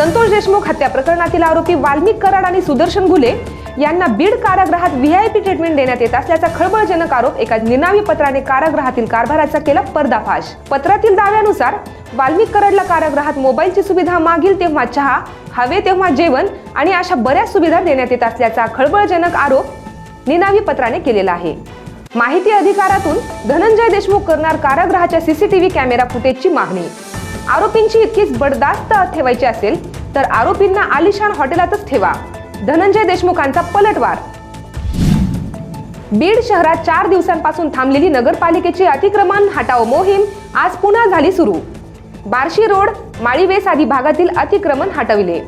संतोष देशमुख हत्या प्रकरणातील आरोपी वाल्मिक कराड आणि सुदर्शन घुले यांना बीड कारागृहात व्हीआयपी ट्रीटमेंट देण्यात येत असल्याचा खळबळजनक आरोप एका निनावी पत्राने कारागृहातील कारभाराचा केला पर्दाफाश. पत्रातील दाव्यानुसार वाल्मिक कराडला कारागृहात मोबाईलची सुविधा मागील तेव्हा चहा हवे तेव्हा जेवण आणि अशा बऱ्याच सुविधा देण्यात येत असल्याचा खळबळजनक आरोप निनावी पत्राने केलेला आहे. माहिती अधिकारातून धनंजय देशमुख करणार कारागृहाच्या सीसीटीव्ही कॅमेरा फुटेजची मागणी. आरोपींची इतकीच बडदास्त ठेवायची असेल तर आरोपींना आलिशान हॉटेलातच ठेवा. धनंजय देशमुखांचा पलटवार. बीड शहरात चार दिवसांपासून थांबलेली नगरपालिकेची अतिक्रमण हटाव मोहीम आज पुन्हा झाली सुरू. बार्शी रोड माळीवेस आदी भागातील अतिक्रमण हटविले.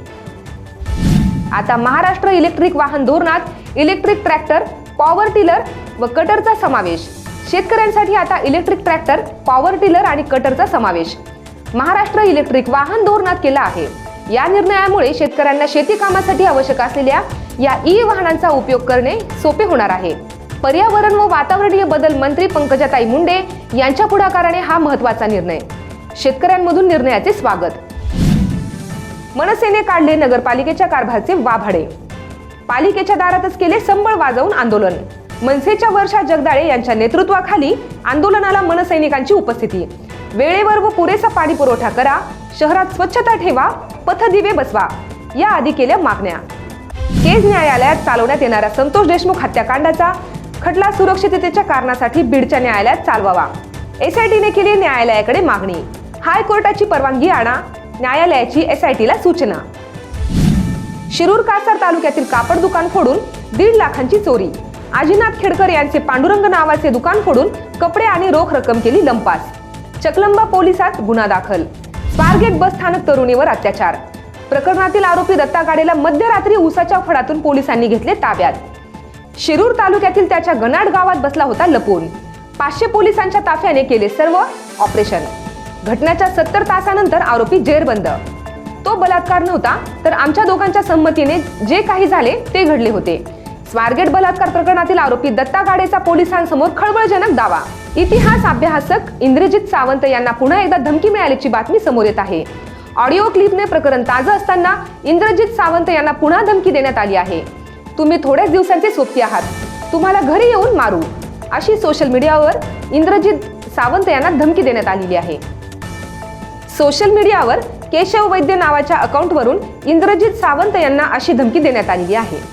आता महाराष्ट्र इलेक्ट्रिक वाहन धोरणात इलेक्ट्रिक ट्रॅक्टर पॉवर टिलर व कटरचा समावेश. शेतकऱ्यांसाठी आता इलेक्ट्रिक ट्रॅक्टर पॉवर टिलर आणि कटरचा समावेश. महाराष्ट्र इलेक्ट्रिक वाहन धोरणात केला आहे. या निर्णयामुळे शेतकऱ्यांना शेती कामासाठी आवश्यक असलेल्या या ई वाहनांचा उपयोग करणे सोपे होणार आहे. पर्यावरण व वातावरणीय बदल मंत्री पंकजाताई मुंडे यांच्या पुढाकाराने हा महत्त्वाचा निर्णय. शेतकऱ्यांमधून निर्णयाचे स्वागत. मनसेने काढले नगरपालिकेच्या कारभारचे वाभाडे. पालिकेच्या दारातच केले संबळ वाजवून आंदोलन. मनसेच्या वर्षा जगदाळे यांच्या नेतृत्वाखाली आंदोलनाला मनसैनिकांची उपस्थिती. वेळेवर व पुरेसा पाणी पुरवठा करा. शहरात स्वच्छता ठेवा. पथदिवे बसवा. या आधी केल्या मागण्या. केज न्यायालयात चालवण्यात येणाऱ्या संतोष देशमुख हत्याकांडाचा खटला सुरक्षिततेच्या कारणासाठी बीडच्या न्यायालयात चालवावा. एसआयटीने केली न्यायालयाकडे मागणी. हायकोर्टाची परवानगी आणा. न्यायालयाची एसआयटीला सूचना. शिरूर कासार तालुक्यातील कापड दुकान फोडून दीड लाखांची चोरी. आजीनाथ खेडकर यांचे पांडुरंग नावाचे दुकान फोडून कपडे आणि रोख रक्कम केली लंपास. चकलंबा पोलिसात गुन्हा दाखल. स्वारगेट बस स्थानक तरुणीवर अत्याचार. प्रकरणातील आरोपी दत्ता गाडेला मध्यरात्री उसाच्या फडातून पोलिसांनी घेतले ताब्यात. शिरूर तालुक्यातील त्याच्या गनाड गावात बसला होता लपून. पाचशे पोलिसांच्या ताफ्याने केले सर्व ऑपरेशन. घटनेच्या सत्तर तासानंतर आरोपी जेरबंद. तो बलात्कार नव्हता तर आमच्या दोघांच्या संमतीने जे काही झाले ते घडले होते. स्वारगेट बलात्कार प्रकरणातील आरोपी दत्ता गाडेचा पोलिसांसमोर खळबळजनक दावा. इतिहास अभ्यासक इंद्रजित सावंत यांना पुन्हा एकदा धमकी मिळाल्याची बातमी समोर येत आहे. ऑडिओ क्लिपने प्रकरण ताजं असताना इंद्रजित सावंत यांना पुन्हा धमकी देण्यात आली आहे. तुम्ही थोड्याच दिवसांचे सोपी आहात. तुम्हाला घरी येऊन मारू. अशी सोशल मीडियावर इंद्रजित सावंत यांना धमकी देण्यात आलेली आहे. सोशल मीडियावर केशव वैद्य नावाच्या अकाउंटवरून इंद्रजित सावंत यांना अशी धमकी देण्यात आलेली आहे.